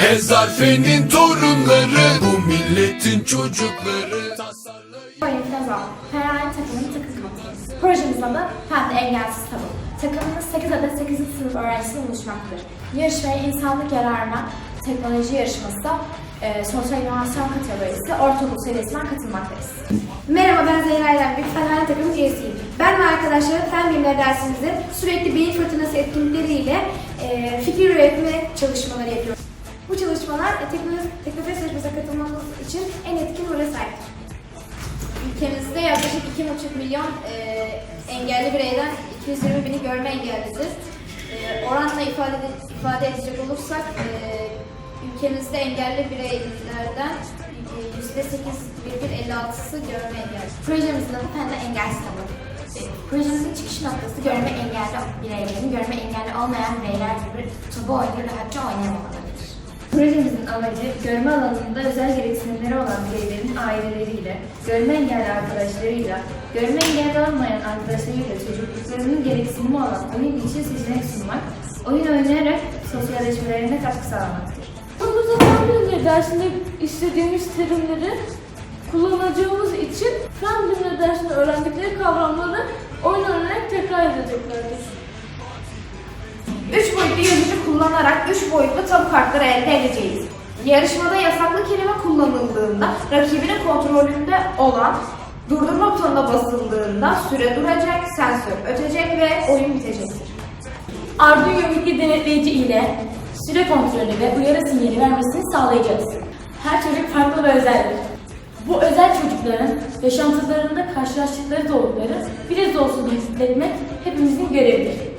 Hezarfenin torunları Bu milletin çocukları Tasarlayın Oyun Fezal, Ferrari takımının takım kaptanı. Projemizin adı Pembe Engelsiz Tablo. Takımımız 8 adet 8. sınıf öğrencisinden oluşmaktadır. Yarışmaya insanlık yararına teknoloji yarışması, e, sosyal inovasyon kategorisi, ortaokul serisinden katılmaktayız. Merhaba ben Zehra İrem, bir Fenhane takımı üyesiyim. Ben ve arkadaşlarım fen bilimleri dersimizde sürekli beyin fırtınası etkinlikleriyle e, fikir üretme çalışmaları yapıyoruz. Bu çalışmalar e, teknofest yarışmasına katılmamız için en etkin role sahiptir. Ülkemizde yaklaşık 2,5 milyon e, engelli bireyden 220 bini görme engellidir. E, oranla ifade, ifade edecek olursak e, ülkemizde engelli bireylerden e, %8,56'sı görme engelli. Projemizin adı Pembe Engelsiz Tablo. E, Projemizin çıkış noktası görme engelli bireylerin, görme engelli olmayan bireyler gibi tabu oyunu rahatça oynayamamalarıdır. Amacı görme alanında özel gereksinimleri olan bireylerin aileleriyle, görme engelli arkadaşlarıyla, görme engelli olmayan arkadaşlarıyla çocukluklarının gereksinimi olan oyun için seçenek sunmak, oyun oynayarak sosyalleşmelerine katkı sağlamaktır. Okulumuzda fen bilimleri dersinde işlediğimiz terimleri kullanacağımız için fen bilimleri dersinde öğrendikleri kavramları oyun oynayarak tekrar edeceklerdir. 3 boyutlu yazıcı kullanarak 3 boyutlu tabu kartları elde edeceğiz. Yarışmada yasaklı kelime kullanıldığında rakibinin kontrolünde olan durdurma butonuna basıldığında süre duracak, sensör ötecek ve oyun bitecektir. Arduino Wiki denetleyici ile süre kontrolü ve uyarı sinyali vermesini sağlayacağız. Her çocuk farklı ve özeldir. Bu özel çocukların yaşantılarında karşılaştıkları zorlukları biraz olsun hissetmek hepimizin görevidir.